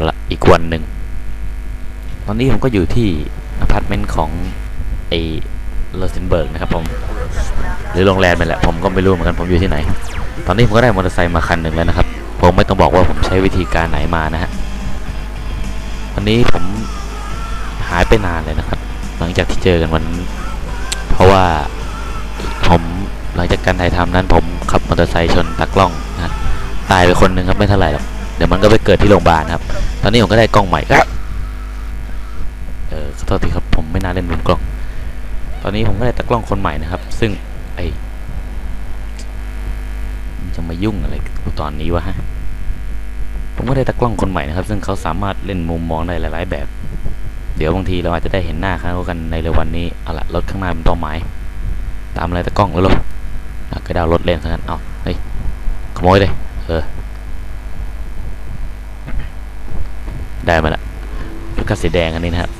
อาละอีกวันหนึ่ง ตอนนี้ผมก็อยู่ที่อพาร์ตเมนต์ของไอ้เลเซนเบิร์กนะครับผมหรือโรงแรมนี่แหละผมก็ไม่รู้เหมือนกันผมอยู่ที่ไหน ตอนนี้ผมก็ได้มอเตอร์ไซค์มาคันหนึ่งแล้วนะครับ ผมไม่ต้องบอกว่าผมใช้วิธีการไหนมานะฮะวันนี้ผมหายไปนานเลยนะครับ หลังจากที่เจอกันวันเพราะว่าผมหลังจากการถ่ายทำนั้นผมขับมอเตอร์ไซค์ชนตากล้องนะฮะตายไปคนหนึ่งครับไม่เท่าไหร่หรอก ดี๋ยวมันก็ไปเกิดที่โรงพยาบาลครับ ตอนนี้ผมก็ได้กล้องใหม่ครับ เออขอโทษทีครับผมไม่น่าเล่นมุมกล้อง ตอนนี้ผมก็ได้ตากล้องคนใหม่นะครับ ซึ่งไอมันจะมายุ่งอะไรกับกูตอนนี้วะฮะ ผมก็ได้ตากล้องคนใหม่นะครับ ซึ่งเขาสามารถเล่นมุมมองได้หลาย ๆ แบบ เดี๋ยวบางทีเราอาจจะได้เห็นหน้าเขากันในเร็ววันนี้ เอาละรถข้างหน้าเป็นเป้าหมาย ตามอะไรตากล้องแล้วลอะก็ดาวรถเล่นซะงั้น เอาเฮ้ยขโมยเลย เออ ได้มาละลูกกาสีแดงอันนี้นะครับ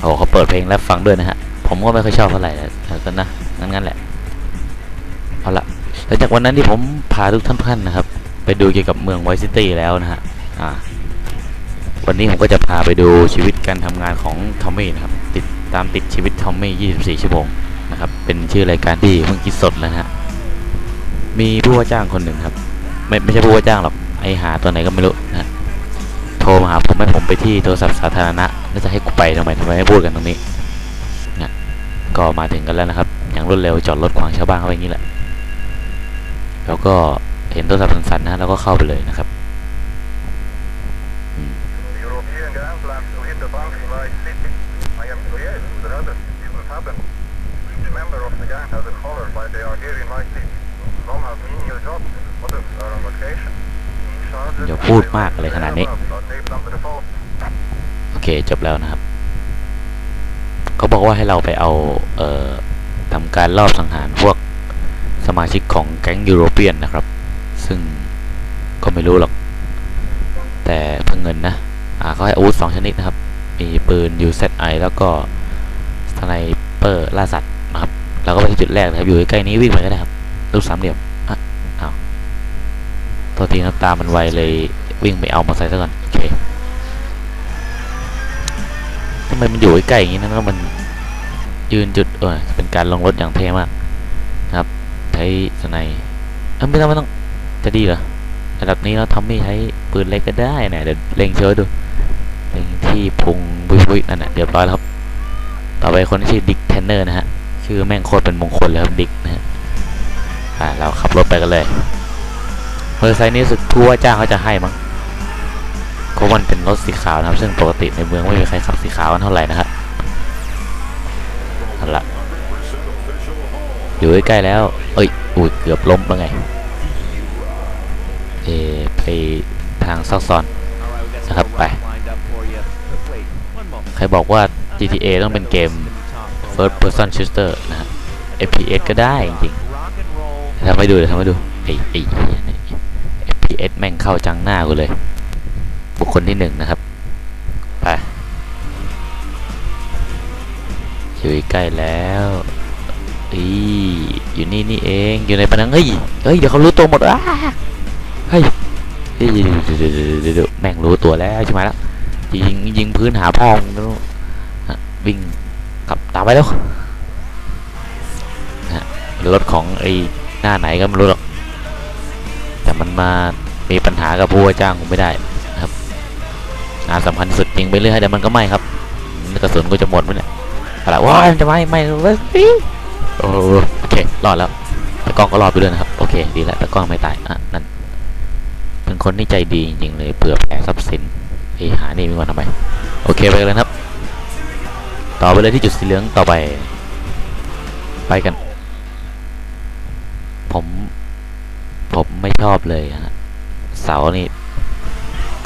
โอ้เขาเปิดเพลงแล้วฟังด้วยนะฮะ ผมก็ไม่ค่อยชอบเท่าไหร่นะแต่ก็นะงั้นงั้นแหละ เอาละหลังจากวันนั้นที่ผมพาทุกท่านท่านนะครับ ไปดูเกี่ยวกับเมืองไวซิตี้แล้วนะฮะ อ่า วันนี้ผมก็จะพาไปดูชีวิตการทำงานของทอมมี่นะครับ ติดตามติดชีวิตทอมมี่24 ชั่วโมงนะครับ เป็นชื่อรายการที่เพิ่งคิดสดนะฮะ มีผู้ว่าจ้างคนหนึ่งครับ ไม่ไม่ใช่ผู้ว่าจ้างหรอก ไอหาตัวไหนก็ไม่รู้นะ ทรมาหาผมให้ผมไปที่โทรศัพท์สาธารณะแล้วจะให้กูไปทำไมทำไมไม่พูดกันตรงนี้นะก็มาถึงกันแล้วนะครับ อย่างรวดเร็วจอดรถขวางชาวบ้านเข้าไปอย่างนี้แหละแล้วก็เห็นโทรศัพท์สั่นๆนะแล้วก็เข้าไปเลยนะครับ The European ground plans to hit the bank in Vice City. I am clear that others didn't happen. Each member of the gang has a collar why they are here in Vice City. Some have menial jobs, others are on vacation. Each sergeant อย่าพูดมากเลยขนาดนี้ โอเคจบแล้วนะครับ เขาบอกว่าให้เราไปเอา เอ่อทำการลอบสังหารพวกสมาชิกของแก๊งยูโรเปียนนะครับ ซึ่งก็ไม่รู้หรอก แต่เพื่อเงินนะ อ่าเขาให้อาวุธสองชนิดนะครับ มีปืน UZI แล้วก็สไนเปอร์ล่าสัตว์นะครับ เราก็ไปที่จุดแรกนะครับ อยู่ใกล้นี้วิ่งไปก็ได้ครับรูปสามเหลี่ยม โทษทีนะตามันไวเลยวิ่งไปเอามาใส่ซะก่อนโอเคทำไมมันอยู่ใกล้ๆอย่างนี้นะแล้วมันยืนจุดเออเป็นการลงรถอย่างเท่มากครับใช้สไนด์เอ้าไม่ต้องไม่ต้องจะดีเหรอระดับนี้เราทอมมี่ใช้ปืนเล็กก็ได้นะเดี๋ยวเล็งเชิญดูเล็งที่พุงบุยบุยนั่นแหะเรียบร้อยแล้วครับ ต่อไปคนที่ชื่อดิกเทนเนอร์นะฮะชื่อแม่งโคตรเป็นมงคลเลยครับดิกนะฮะอ่าเราขับรถไปกันเลย มอเตอร์ไซค์นี้สึกผู้ว่าจ้างเขาจะให้มั้งเพราะมันเป็นรถสีขาวนะครับ ซึ่งปกติในเมืองไม่มีใครขับสีขาวกันเท่าไหร่นะฮะเอาละอยู่ใกล้แล้ว เอ้ยอุ้ยเกือบล้มแล้วไง เอไปทางซอกซอนนะครับไป ใครบอกว่า GTA ต้องเป็นเกม First Person Shooter นะฮะ FPS ก็ได้จริงๆทำให้ดูเดี๋ยวทำให้ดูไอ้ไอ้ เหี้ยนี่ FPS แม่งเข้าจังหน้ากูเลย บุคคลที่หนึ่งนะครับ ไปอยู่ใกล้แล้วอีอยู่นี่นี่เองอยู่ในปะนังเฮ้ยเฮ้ยเดี๋ยวเขารู้ตัวหมดอะเฮ้ยเฮ้ยดี๋ยวเดี๋ยวแม่งรู้ตัวแล้วใช่ไหมล่ะยิงยิงพื้นหาพ่องแล้วฮะวิ่งกลับตามไปแล้วฮะรถของไอ้หน้าไหนก็ไม่รู้หรอก มันมามีปัญหากับผู้ว่าจ้างผมไม่ได้งานสำคัญสุดยิงไปเรื่อยๆเดี๋ยวมันก็ไหม้ครับกระสุนก็จะหมดมันเนี่ยอะไรว้ามันจะไหม้ไหม้เว้ยโอ้โอเครอดแล้วตะกล้องก็รอดไปด้วยนะครับโอเคดีแล้วตะกล้องไม่ตายอะนั่นเป็นคนที่ใจดีจริงเลยเผื่อแผ่ทรัพย์สินไอหานี่มีวันทำไมโอเคไปกันเลยครับ ต่อไปเลยที่จุดสีเหลืองต่อไป ไปกัน ผม ผมไม่ชอบเลยฮะเสานี่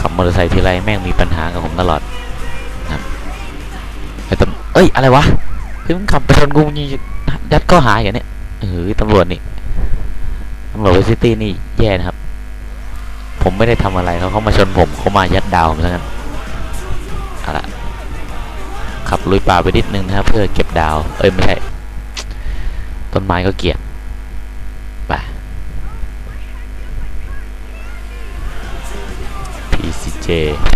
ขับมอเตอร์ไซค์ทีไรแม่งมีปัญหากับผมตลอดนะไอ้ตำเอ้ยอะไรวะเฮ้ยมึงขับไปชนกูยิงยัดข้อหายอย่างเนี้ยเออตำรวจนี่ตำรวจเวสซิตี้นี่แย่นะครับ ผมไม่ได้ทำอะไรเขาเขามาชนผมเขามายัดดาวผมซะงั้นเอาละขับลุยป่าไปนิดนึงนะครับ เพื่อเก็บดาว เอ้ยไม่ใช่ต้นไม้ก็เกลียด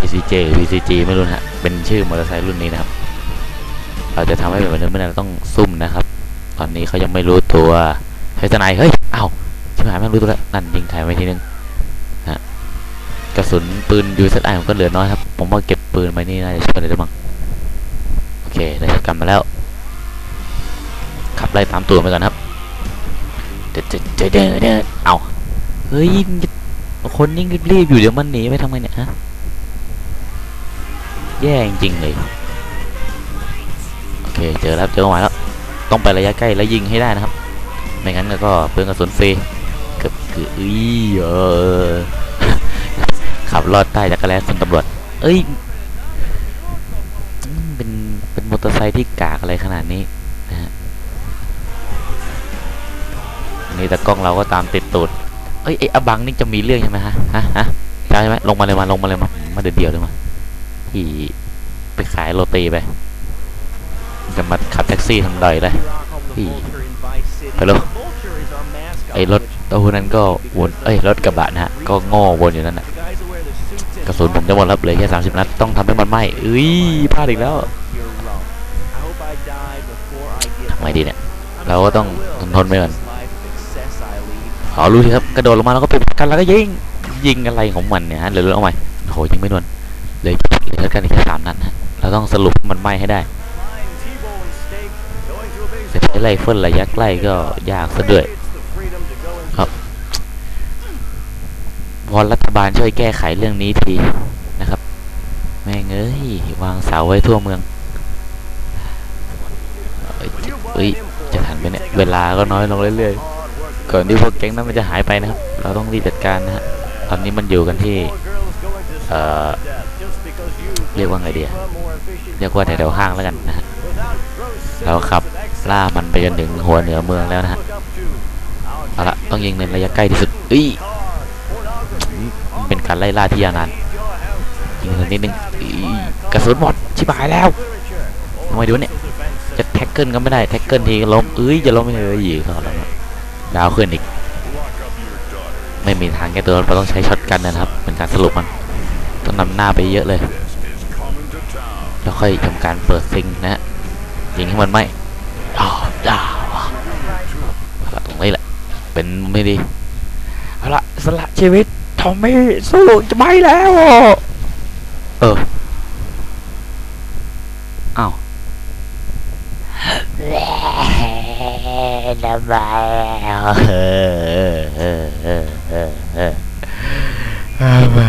PCJ หรือ PCG ไม่รู้นะฮะเป็นชื่อมอเตอร์ไซค์รุ่นนี้นะครับ เราจะทำให้เป็นแบบนี้ไม่ได้เราต้องซุ่มนะครับ ตอนนี้เขายังไม่รู้ตัวเฮ้ยทนายเฮ้ยเอ้าชิบหายไม่งรู้ตัวแล้วนั่นยิงใครไว้ทีนึงนะฮะกระสุนปืน USI ผมก็เหลือน้อยครับ ผมว่าเก็บปืนไว้นี่น่าจะช่วยได้ด้วยมั้งโอเคได้กลันมาแล้ว ขับไล่ตามตัวไปก่อนครับเดินเดินเดเดินเดเอ้าเฮ้ยมึงจะคนยิ่งรีบๆอยู่เดี๋ยวมันหนีไปทำไมเนี่ยฮะ แย่จริงเลย โอเค เจอแล้วเจอหมายแล้ว ต้องไประยะใกล้แล้วยิงให้ได้นะครับ ไม่งั้นก็เปลืองกระสุนฟรีเกือบคืออ้ยเออขับลอดใต้จักรแลคุณตำรวจ เอ้ย เป็น เป็นมอเตอร์ไซค์ที่กากอะไรขนาดนี้นะฮะนี่แต่กล้องเราก็ตามติดตูดเอ้ยไอ้อบังนี่จะมีเรื่องใช่ไหมฮะ ฮะฮะใช่ไหมลงมาเลยมาลงมาเลยมา มาเดียวๆเลยมา ที่ไปขายโรตีไปจะมาขับแท็กซี่ทำดอยเลย Hey. ฮัลโหลไอ้รถตู้นั้นก็วนเอ้ยรถกระบะนะฮะก็โง่วนอยู่นั่นน่ะกระสุนผมจะหมดแล้วเหลยแค่สามสิบนัดต้องทำให้มันไหม้เอ้ยพลาดอีกแล้วทำไงดีเนี่ย เราก็ต้องทนทนไปก่อนขอรู้ทีครับกระโดดลงมาแล้วก็ปิดกันแล้วก็ยิงยิงอะไรของมันเนี่ยฮะเหลือเอาใหม่โอ้โหยิงไม่โดนเหลย เหลือกันแค่สามนัดฮะเราต้องสรุปมันไหม้ให้ได้จะใช้ไรเฟิลระยะใกล้ก็ยากซะด้วยครับวอนรัฐบาลช่วยแก้ไขเรื่องนี้ทีนะครับ แม่งเอ้ยวางเสาไว้ทั่วเมืองเอ้ยเอ้ยจะทันไปเนี่ยเวลาก็น้อยลงเรื่อยๆก่อนที่พวกแก๊งนั้นมันจะหายไปนะครับ เราต้องรีบจัดการนะฮะตอนนี้มันอยู่กันที่เอ่อ เรียกว่าไงดีอะเรียกว่าแถวๆห้างแล้วกันนะฮะเราขับล่ามันไปจนถึงหัวเหนือเมืองแล้วนะฮะเอาละต้องยิงในระยะใกล้ที่สุดเอ้ยมันเป็นการไล่ล่าที่ยาวนานยิงสักนิดนึงอี๋กระสุนหมดชิบหายแล้วทำไมดูเนี่ยจะแท็กเกิลก็ไม่ได้แท็กเกิลทีก็ล้มเอ้ยจะล้มไม่เลยยิงเขาแล้วดาวขึ้นอีก ไม่มีทางแก้ตัวเราต้องใช้ช็อตกันนะครับ เป็นการสรุปมัน ต้องนำหน้าไปเยอะเลย แล้วค่อยทำการเปิดซิงนะฮะยิงให้มันไหมอ้าวจ้าวเอาละตรงนี้แหละ เป็นไม่ดีเอาละสละชีวิตทอมมี่สู้จะไม่แล้ว เอออ้าวทำไมทำไม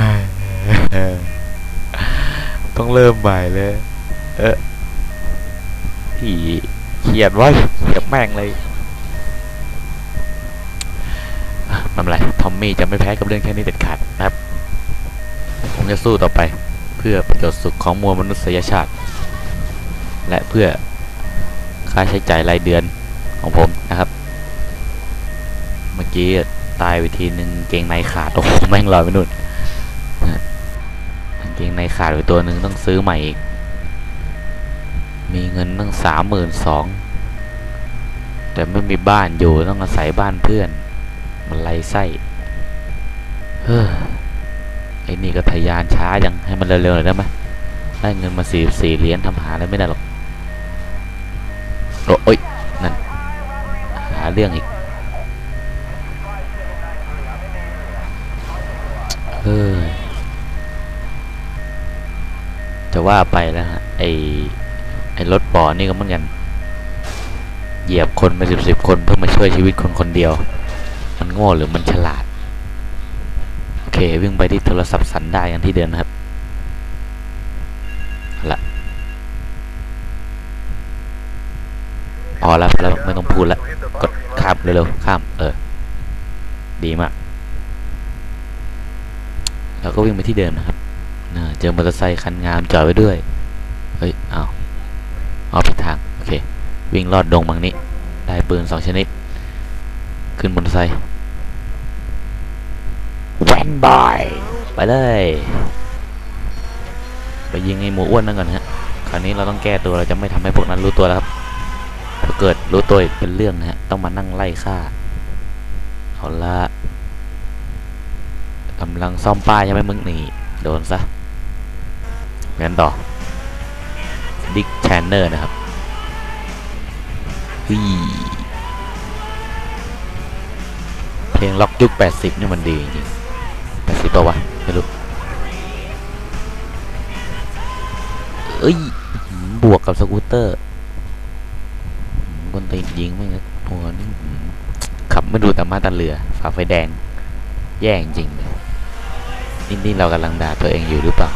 ต้องเริ่มใหม่เลย เขียนไว้เขียนแม่งเลยไม่เป็นไรทอมมี่จะไม่แพ้กับเรื่องแค่นี้เด็ดขาดนะครับ ผมจะสู้ต่อไปเพื่อประโยชน์สุขของมวลมนุษยชาติ และเพื่อค่าใช้จ่ายรายเดือนของผมนะครับ เมื่อกี้ตายไปทีหนึ่งเกงในขาดโอ้โหแม่งลอยไปนู่นนะกางเกงในขาดไปตัวหนึ่งต้องซื้อใหม่อีก มีเงินตั้งสามหมื่นสอง แต่ไม่มีบ้านอยู่ต้องอาศัยบ้านเพื่อน มันไรไส้เฮ้อไอ้นี่ก็ทะยานช้ายังให้มันเร็วๆหน่อยได้ไหมได้เงินมาสี่สี่เหรียญทำหาอะไรไม่ได้หรอกโอ้ยนั่นหาเรื่องอีกเฮ้ยจะว่าไปแล้วฮะไอไอ้รถปอนี่ก็เหมือนกัน เหยียบคนไปสิบสิบคนเพื่อมาช่วยชีวิตคนคนเดียว มันโง่หรือมันฉลาด โอเค วิ่งไปที่โทรศัพท์สันได้กันที่เดิมนครับละพอแล้วแล้วไม่ต้องพูดแล้วกดข้ามเร็วๆข้าม เออ ดีมากแล้วก็วิ่งไปที่เดิมนะครับเจอมอเตอร์ไซค์คันงามจอดไว้ด้วย เฮ้ย อ้าวเอาผิดทาง โอเค วิ่งลอดดงบางนี้ ได้ปืนสองชนิด ขึ้นมอเตอร์ไซค์แวนบอยไปเลย ไปยิงไอ้หมูอ้วนนั่นก่อนฮะ คราวนี้เราต้องแก้ตัวเราจะไม่ทำให้พวกนั้นรู้ตัวแล้วครับถ้าเกิดรู้ตัวเป็นเรื่องนะฮะ ต้องมานั่งไล่ฆ่า เอาละกำลังซ่อมป้ายใช่ไหมมึงนี่ โดนซะงั้นต่อดิกแชนเนอร์นะครับ ฮีเพลงล็อกยุค 80 นี่มันดีจริง80ป่าวะไม่รู้เอ้ย บวกกับสกูตเตอร์คนตีนยิงไม่งหัวนี่ขับไม่ดูแต่มาตาเรือฝ่าไฟแดง แย่จริงนี่นี่เรากำลังด่าตัวเองอยู่หรือเปล่า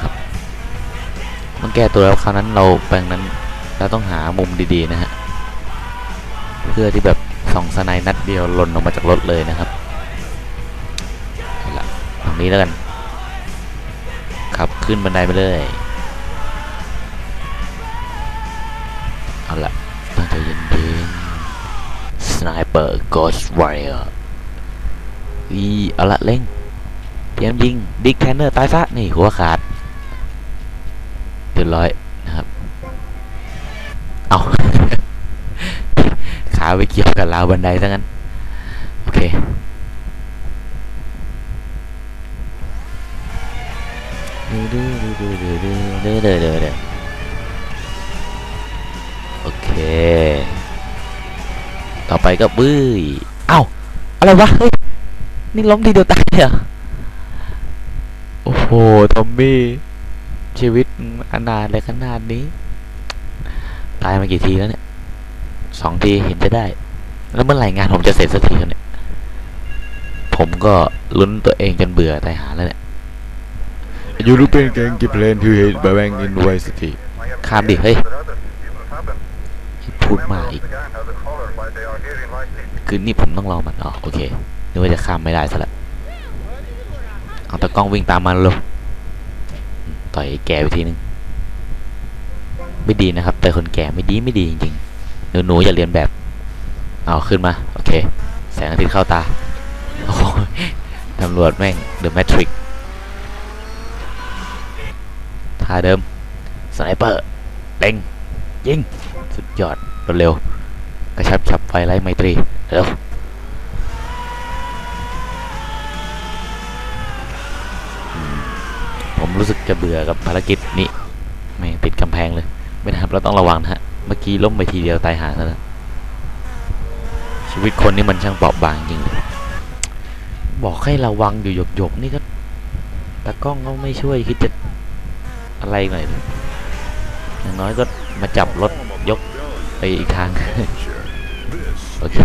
ครับมันแก้ตัวแล้วคราวนั้นเราแปลงนั้น เราต้องหามุมดีๆนะฮะ เพื่อที่แบบส่องสไนนัดเดียวหล่นออกมาจากรถเลยนะครับเอาละตรงนี้แล้วกัน ขับขึ้นบันไดไปเลย เอาละตั้งใจเย็นๆ Sniper Ghost Warrior อีเอาละเล่งเตรียมยิงดิกแคนเนอร์ตายซะนี่หัวขาดเรียบร้อยาไปเกี่ยวกับราวบันไดซะงั้น โอเค โอเค ต่อไปก็บื้ยเอ้า อะไรวะ เฮ้ย นี่ล้มทีเดียวตายเหรอ โอ้โห ทอมบี้ ชีวิตอนาถเลยขนาดนี้ ตายมากี่ทีแล้วเนี่ย สองทีเห็นจะได้ แล้วเมื่อไหร่งานผมจะเสร็จสักทีครับเนี่ย ผมก็ลุ้นตัวเองจนเบื่อตายหาแล้วเนี่ย European gang keep playing to hate Bawang in Vice City. I am Calm đi, curious hey. that others didn't happen. พูด Member มาก of อีก the gang has a collar by they are here in my city. คือนี่ผมต้องรอมันอ๋อโอเคนึกว่าจะข้ามไม่ได้ซะละเอาตะกล้องวิ่งตามมาเลยต่อยไอ้แกไปทีนึง ไม่ดีนะครับ แต่คนแก่ไม่ดีไม่ดีจริงๆ หนูหนูอย่าเรียนแบบ เอาขึ้นมา โอเค แสงอาทิตย์เข้าตา โอ้โหตำรวจแม่งเดอะแมทริกท่าเดิม สไนเปอร์เล็งยิง สุดยอดรวดเร็ว กระชับฉับไฟไล่ไมตรี เร็วอืมผมรู้สึกจะเบื่อกับภารกิจนี้ไม่ติดกำแพงเลย ไม่นะครับ เราต้องระวังนะฮะ เมื่อกี้ล้มไปทีเดียวตายหาซะแล้วชีวิตคนนี่มันช่างเปราะบางจริงเลยบอกให้ระวังอยู่หยกๆนี่ก็ตากล้องก็ไม่ช่วยคิดจะอะไรหน่อยเลยอย่างน้อยก็มาจับรถยกไปอีกทาง โอเค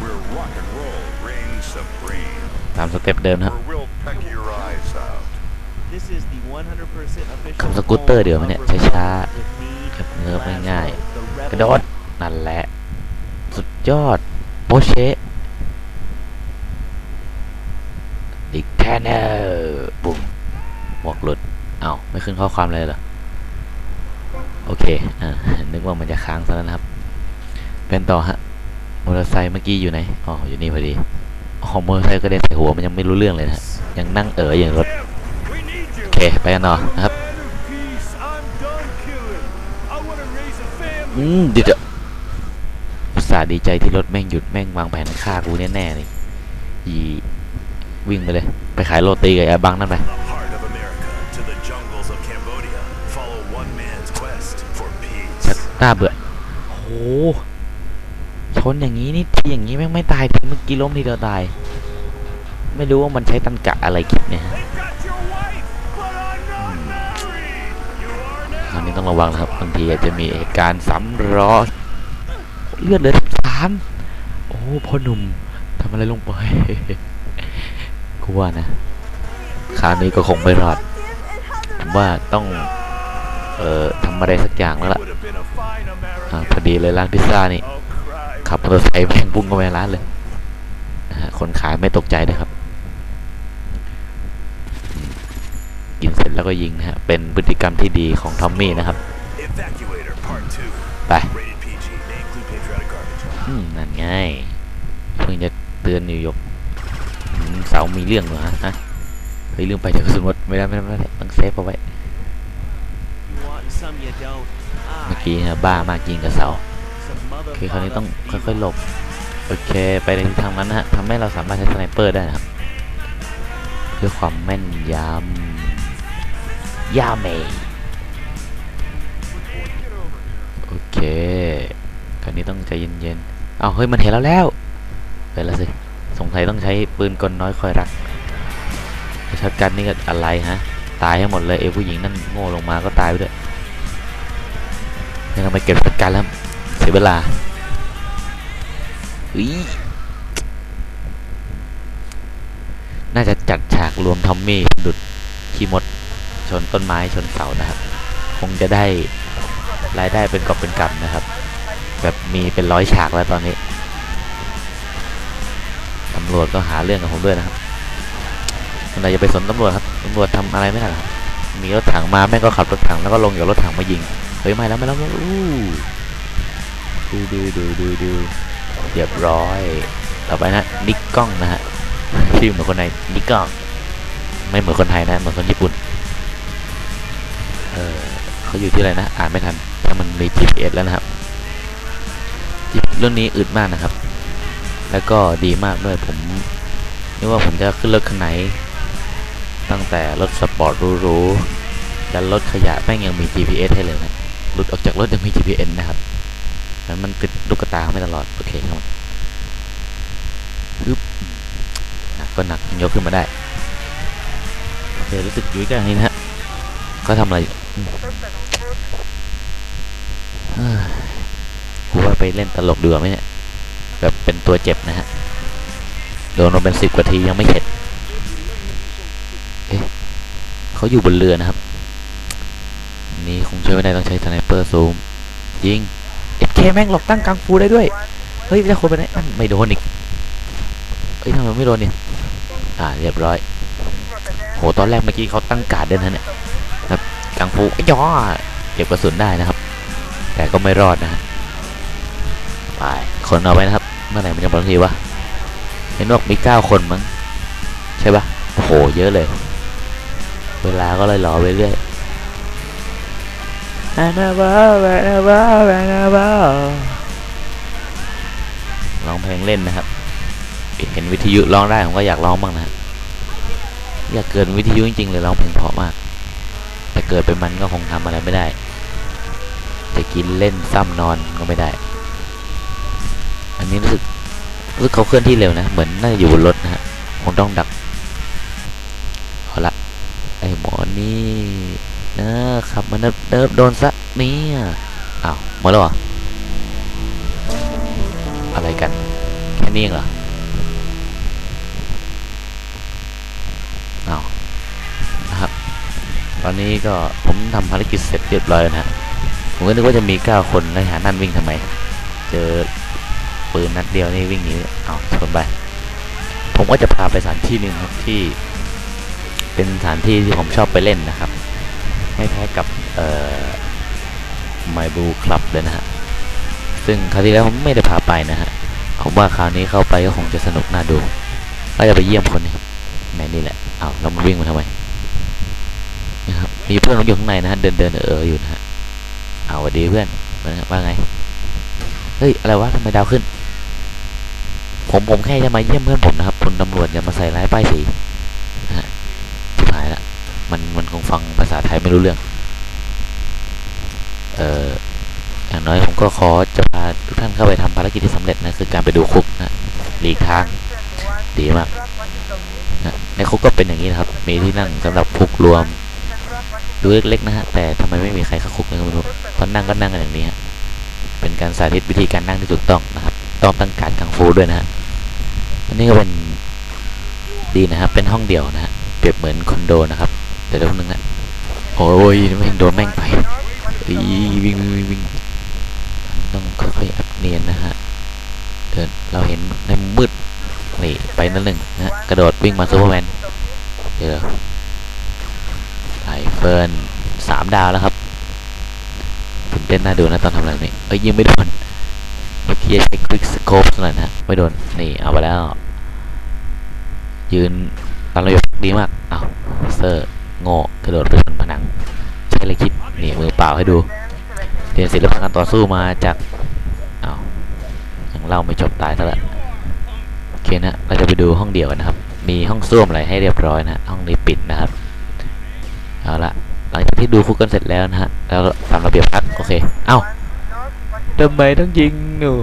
Where rock and roll reigns supreme. ตามสเต็ปเดิมนะครับ Where we'll peck your eyes out. This is the 100% official ขับสกูตเตอร์เดี๋ยวมันเนี่ยช้าๆๆกับ เงือบง่าย กระโดด นั่นแหละ สุดยอด โปเชดิกแทนเนอร์ปุ่มหมวกหลุด เอ้า ไม่ขึ้นข้อความเลยเหรอ โอเค อ่า นึกว่ามันจะค้างซะแล้วนะครับ เป็นต่อฮะ มอเตอร์ไซค์เมื่อกี้อยู่ไหน อ๋อ อยู่นี่พอดีอ๋อมอเตอร์ไซค์ก็เด็นใส่หัวมันยังไม่รู้เรื่องเลยนะ ยังนั่งเอ๋ออยู่ในรถ โอเค ไปกันต่อนะครับ อืมเดี๋ยวจะอุตส่าห์ดีใจที่รถแม่งหยุดแม่งวางแผนฆ่ากูแน่ๆเลยอีวิ่งไปเลย ไปขายโรตีกับไอ้บังนั่นไป The heart of America to the jungles of Cambodia. Follow one man's quest for peace. ชัดหน้าเบื่อโหชนอย่างนี้นี่ที่อย่างนี้แม่งไม่ตายทีเมื่อกี้ล้มทีเดียวตาย ไม่รู้ว่ามันใช้ตันกะอะไรคิดเนี่ย ต้องระวังนะครับบางทีอาจจะมีเหตุการณ์ซ้ำรอยเลือดเหลือสามโอ้พ่อหนุ่มทำอะไรลงไปกูว่านะคราวนี้ก็คงไม่รอดผมว่าต้องเอ่อทำอะไรสักอย่างแล้วล่ะอ่าพอดีเลยร้านพิซซ่านี่ขับมอเตอร์ไซค์แม่งพุ่งเข้าไปร้านเลยนะฮะคนขายไม่ตกใจนะครับอืมกินเส ร็จแล้วก็ยิงนะฮะ เป็นพฤติกรรมที่ดีของทอมมี่นะครับ ไปอืมนั่นไงเพิ่งจะเตือนอยู่ยกอืมเสามีเรื่องเหรอฮะเฮ้ยลืมไปเดี๋ยวกระสุนหมดไม่ได้ไม่ได้ไม่ได้ต้องเซฟเอาไว้เมื่อกี้นะบ้ามากยิงกับเสาโอเคคราวนี้ต้องค่อยๆหลบโอเคไปในทิศทางนั้นนะฮะทำให้เราสามารถใช้สไนเปอร์ได้นะครับเพื่อความแม่นยำ ยาเมโอเคคราวนี้ต้องใจเย็นๆเอาเฮ้ยมันเห็นแล้วแล้วเห็นแล้วสิสงสัยต้องใช้ปืนกลน้อยคอยรักช็อตกันนี่ก็อะไรฮะตายให้หมดเลยเอผู้หญิงนั่นโง่ลงมาก็ตายไปด้วยยังทำไมเก็บช็อตกันแล้วเสียเวลาอุ๊ยน่าจะจัดฉากรวมทอมมี่ดุด ชนต้นไม้ชนเสานะครับ คงจะได้รายได้เป็นกอบเป็นกำนะครับ แบบมีเป็นร้อยฉากแล้วตอนนี้ตำรวจก็หาเรื่องกับผมด้วยนะครับคนใดจะไปสนตำรวจครับตำรวจทำอะไรไม่ได้ครับมีรถถังมาแม่งก็ขับรถถังแล้วก็ลงจากรถถังมายิงเฮ้ยไม่แล้วไม่แล้วอู้ดูดูดูดูดูเรียบร้อย ต่อไปนะนิกก้องนะฮะชื่อเหมือนคนไทยนิกก้อง ไม่เหมือนคนไทยนะเหมือนคนญี่ปุ่น เขาอยู่ที่อะไรนะ อ่านไม่ทันถ้ามันมี GPS แล้วนะครับเรื่องนี้อึดมากนะครับ แล้วก็ดีมากด้วยผมไม่ว่าผมจะขึ้นรถคันไหน ตั้งแต่รถสปอร์ตหรูๆยันรถขยะแม่งยังมี GPS ให้เลยนะหลุดออกจากรถยังมี GPS นะครับแล้วมันติดลูกตาไม่ตลอดโอเคครับฮึบหนักก็หนักยกขึ้นมาได้โอเครู้สึกยู่ใกล้นี้นะฮะก็ทำอะไรอยู่ กูว่าไปเล่นตลกดีกว่าไหมเนี่ย แบบเป็นตัวเจ็บนะฮะ โดนมาเป็นสิบกว่าทียังไม่เข็ดเอ๊ะเขาอยู่บนเรือนะครับ นี้คงช่วยไม่ได้ต้องใช้สไนเปอร์ซูม ยิงเอ็เคแม่งหลอกตั้งกลางฟูได้ด้วย เฮ้ยจะคนไปไหนนั่นไม่โดนอีกเฮ้ยทำไมไม่โดนเนี่ย อ่าเรียบร้อย โหตอนแรกเมื่อกี้เขาตั้งการ์ดด้วยนะเนี่ย กลางฟูอ้ย่อเก็บกระสุนได้นะครับ แต่ก็ไม่รอดนะฮะไปคนเอาไปนะครับ เมื่อไหร่มันจะหมดทีวะเห็นบอกมีเก้าคนมั้งใช่ปะโอ้โหเยอะเลย เวลาก็เลยรอไปเรื่อยแอนนาบาแอนนาบาแอนนาบาร้องเพลงเล่นนะครับ เห็นวิทยุร้องได้ผมก็อยากร้องบ้างนะอยากเกิดวิทยุจริงๆเลยร้องเพลงเพราะมาก เกิดเป็นมันก็คงทำอะไรไม่ได้ จะกินเล่นซ้ำนอนก็ไม่ได้ อันนี้รู้สึกรู้สึกเขาเคลื่อนที่เร็วนะ เหมือนน่าจะอยู่บนรถนะฮะคงต้องดักเอาละไอ้หมอนี่นอะขับมันเดิบโดนซะเนี่ยอ้าวหมดแล้วเหรออะไรกันแค่นี้เองเหรอาว นะครับ ต อนนี้ก็ผมทำภารกิจเสร็จเรียบร้อยแล้วนะฮะผมก็นึกว่าจะมีเก้าคนแล้วหานั่นวิ่งทำไม เจอปืนนัดเดียวนี่วิ่งหนีเอาชนไป ผมก็จะพาไปสถานที่หนึ่งครับที่ เป็นสถานที่ที่ผมชอบไปเล่นนะครับไม่แพ้กับเอ่อ My Blue Club เลยนะฮะ ซึ่งคราวที่แล้วผมไม่ได้พาไปนะฮะ ผมว่าคราวนี้เข้าไปก็คงจะสนุกน่าดู ก็จะไปเยี่ยมคนนี้แม่นี่แหละ เอาเรามาวิ่งมาทำไม มีเพื่อนผมอยู่ข้างในนะฮะเดินเดินเอออยู่นะฮะเอาสวัสดีเพื่อนว่าไงเฮ้ยอะไรวะทำไมดาวขึ้น ผมผมแค่จะมาเยี่ยมเพื่อนผมนะครับคุณตำรวจอย่ามาใส่ร้ายป้ายสีนะฮะชิบหายละมันมันคงฟังภาษาไทยไม่รู้เรื่อง เอ่ออย่างน้อยผมก็ขอจะพาทุกท่านเข้าไปทำภารกิจที่สำเร็จนะคือการไปดูคุกนะหลีกทางดีมากนะในคุกก็เป็นอย่างนี้นะครับ มีที่นั่งสำหรับคุกรวม ดูเล็กๆนะฮะแต่ทำไมไม่มีใครเข้าคุกเลยก็ไม่รู้ตอนนั่งก็นั่งกันอย่างนี้ฮะเป็นการสาธิตวิธีการนั่งที่ถูกต้องนะครับต้องตั้งการกังฟูด้วยนะฮะอันนี้ก็เป็นดีนะครับเป็นห้องเดี่ยวนะฮะเปรียบเหมือนคอนโดนะครับเดี๋ยวเดี๋ยวนึงฮะโอ้ยแม่งโดนแม่งไปวิ่งวิ่งวิ่งต้องค่อยๆอับเนียนนะฮะเดินเราเห็นในมืดนี่ไปนั่นหนึ่งนะฮะกระโดดวิ่งมาซูเปอร์แมนเดี๋ยว ไอเฟิร์นสามดาวแล้วครับตื่นเต้นน่าดูนะตอนทำอะไรนี่เอ้ยยิงไม่โดนเมื่อกี้ใช้คลิกสโคปหน่อยนะไม่โดนนี่เอาไปแล้ว ยืนตามระยบดีมากเอาเซอร์โง่กระโดดไปบนผนัง ใช้อะไรคิดนี่มือเปล่าให้ดูเรียนศิลปะการต่อสู้มาจากเอ้าวยังเล่าไม่จบตายซะละโอเคนะเราจะไปดูห้องเดียวกันนะครับ มีห้องส้วมอะไรให้เรียบร้อยนะ ห้องนี้ปิดนะครับ เอาละหลังที่ดูคุกกันเสร็จแล้วนะฮะ แล้วตามระเบียบพักโอเค เอ้าทำไมต้องยิงหนู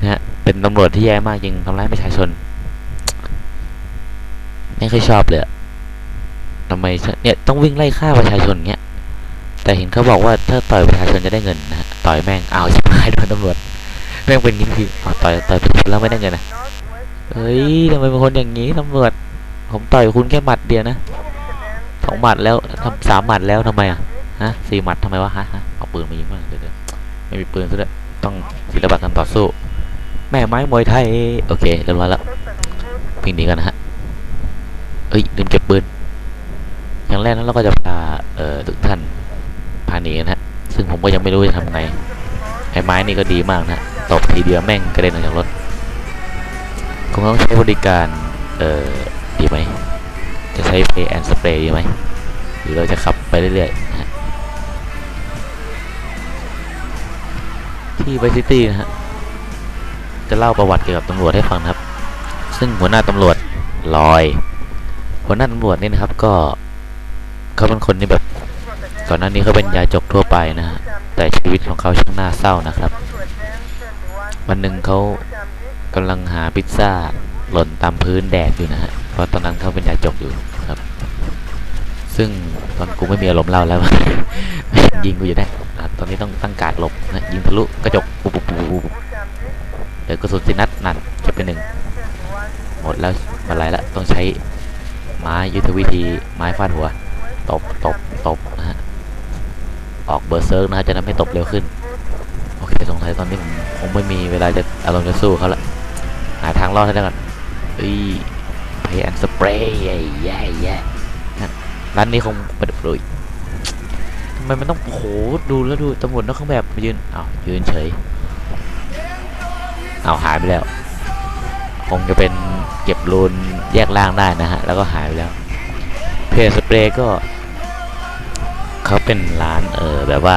นะฮะเป็นตำรวจที่แย่มากยิงทำร้ายประชาชน ไม่เคยชอบเลยอะทำไมฉันเนี่ยต้องวิ่งไล่ฆ่าประชาชนเงี้ยแต่เห็นเขาบอกว่าถ้าต่อยประชาชนจะได้เงินนะฮะต่อยแม่งเอาวชิบหายโดนตำรวจแม่งเป็นอย่างนี้คือเอาต่อยต่อยประชาชนแล้วไม่ได้เงินนะเฮ้ยทำไมเป็นคนอย่างนี้ตำรวจผมต่อยคุณแค่หมัดเดียวนะ สองหมัดแล้วทำสามหมัดแล้วทำไมอะฮะสี่หมัดทำไมวะฮะฮะเอาปืนมายิงบ้างเดี๋ยวเดี๋ยวไม่มีปืนซะด้วยต้องศิลปะการต่อสู้ แม่ไม้มวยไทยโอเคเรียบร้อยแล้ววิ่งหนีกันนะฮะเอ้ยลืมเก็บปืนอย่างแรกนั้นเราก็จะพาเอ่อทุกท่านพาหนีกันฮะซึ่งผมก็ยังไม่รู้จะทำไงไอ้ไม้นี่ก็ดีมากนะตบทีเดียวแม่งกระเด็นออกจากรถคงต้องใช้บริการเอ่อดีไหม จะใช้เพย์แอนสเปรย์ดีไหมหรือเราจะขับไปเรื่อยๆนะที่ไวซิตี้นะฮะจะเล่าประวัติเกี่ยวกับตำรวจให้ฟังครับ ซึ่งหัวหน้าตำรวจลอย หัวหน้าตำรวจนี่นะครับก็เขาเป็นคนที่แบบก่อนหน้านี้เขาเป็นยาจกทั่วไปนะฮะแต่ชีวิตของเขาช่างน่าเศร้านะครับ วันหนึ่งเขากำลังหาพิซซ่าหล่นตามพื้นแดดอยู่นะฮะเพราะตอนนั้นเขาเป็นยาจกอยู่ ซึ่งตอนกูไม่มีอารมณ์เล่าแล้ว ยิงกูอยู่ได้ตอนนี้ต้องตั้งการหลบนะยิงทะลุกระจกปุ๊บปุ๊บปุ๊บปุ๊ปเดี๋ยวกระสุนสินัดนั่นเก็บไปหนึ่งหมดแล้วมาไรละต้องใช้ไม้ยุทธวิธีไม้ฟาดหัว ตบตบตบนะฮะออกเบอร์เซิร์กนะฮะจะทำให้ตบเร็วขึ้นโอเคสงสัยตอนนี้ผมคงไม่มีเวลาจะอารมณ์จะสู้เขาละหาทางรอดให้ได้ก่อนเอ้ยพยายามสเปรย์แย่แย่ ร้านนี้คงไม่ได้ปลุยทำไมมันต้องโหดูแล้วดูตำรวจนอกเครื่องแบบมายืนอ้าวยืนเฉยอ้าวหายไปแล้วคงจะเป็นเก็บรูนแยกล่างได้นะฮะ แล้วก็หายไปแล้ว เพจสเปรย์ก็ เขาเป็นร้านเออแบบว่า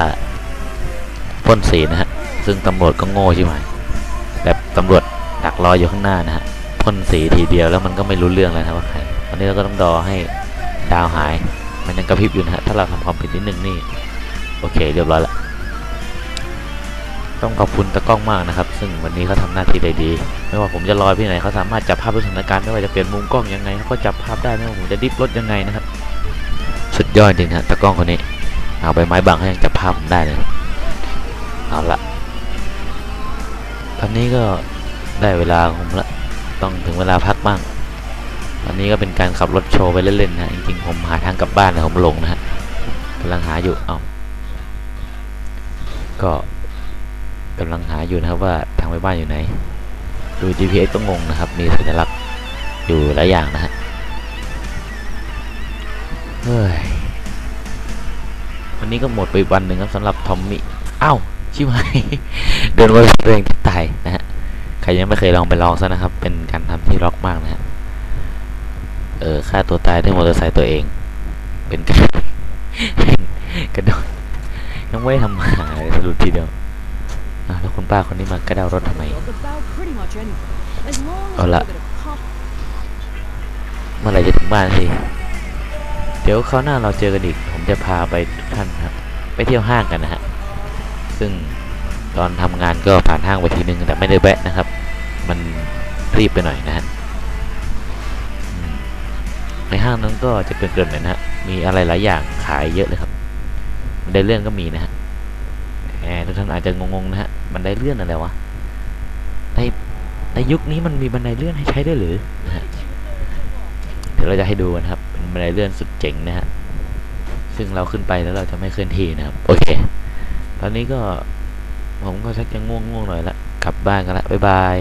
พ่นสีนะฮะ ซึ่งตำรวจก็โง่ใช่ไหมแบบตำรวจดักรออยู่ข้างหน้านะฮะพ่นสีทีเดียวแล้วมันก็ไม่รู้เรื่องเลยนะว่าใครตอนนี้เราก็ต้องรอให้ ดาวหาย มันยังกระพริบอยู่นะฮะ ถ้าเราทำความผิดนิดนึงนี่ โอเค เรียบร้อยละ ต้องขอบคุณตะกล้องมากนะครับ ซึ่งวันนี้เขาทำหน้าที่ได้ดี ไม่ว่าผมจะลอยที่ไหนเขาสามารถจับภาพสถานการณ์ไม่ว่าจะเปลี่ยนมุมกล้องยังไงเขาก็จับภาพได้ไม่ว่าผมจะดิฟรถยังไงนะครับ สุดยอดจริงฮะตะกล้องคนนี้ เอาใบไม้บังเขายังจับภาพผมได้เลยเอาละตอนนี้ก็ได้เวลาผมละ ต้องถึงเวลาพักบ้าง ตอนนี้ก็เป็นการขับรถโชว์ไปเล่นๆนะจริงๆผมหาทางกลับบ้านแต่ผมหลงนะฮะกำลังหาอยู่เอาก็กำลังหาอยู่นะครับว่าทางไปบ้านอยู่ไหน ดู GPS ก็งงนะครับ มีสัญลักษณ์อยู่หลายอย่างนะฮะเฮ้ยวันนี้ก็หมดไปวันหนึ่งครับสำหรับทอมมี่อ้าวชิบหายเดินวนตัวเองที่ตายนะฮะใครยังไม่เคยลองไปลองซะนะครับ เป็นการทำที่ร็อกมากนะฮะ เออฆ่าตัวตายด้วยมอเตอร์ไซค์ตัวเอง เป็นการกระโดดยังไม่ทำหายสรุปทีเดียวแล้วคุณป้าคนนี้มากระเดารถทำไม About pretty much anything. As long as Ờ, a lạ. little bit of pop เมื่อไหร่จะถึงบ้านสิเดี๋ยวคราวหน้าเราเจอกันอีก ผมจะพาไปทุกท่านครับ ไปเที่ยวห้างกันนะฮะ ซึ่งตอนทำงานก็ผ่านห้างไปทีนึงแต่ไม่ได้แวะนะครับ มันรีบไปหน่อยนะฮะ ในห้างนั้นก็จะเกินๆหน่อยนะฮะ มีอะไรหลายอย่างขายเยอะเลยครับบันไดเลื่อนก็มีนะฮะแหมทุกท่านอาจจะงงๆนะฮะ บันไดเลื่อนอะไรวะ ในในยุคนี้มันมีบันไดเลื่อนให้ใช้ด้วยหรือนะฮะ เดี๋ยวเราจะให้ดูนะครับ เป็นบันไดเลื่อนสุดเจ๋งนะฮะ ซึ่งเราขึ้นไปแล้วเราจะไม่เคลื่อนที่นะครับ โอเค ตอนนี้ก็ผมก็ชักจะงงง่วงๆหน่อยละ กลับบ้านกันละ บ๊ายบาย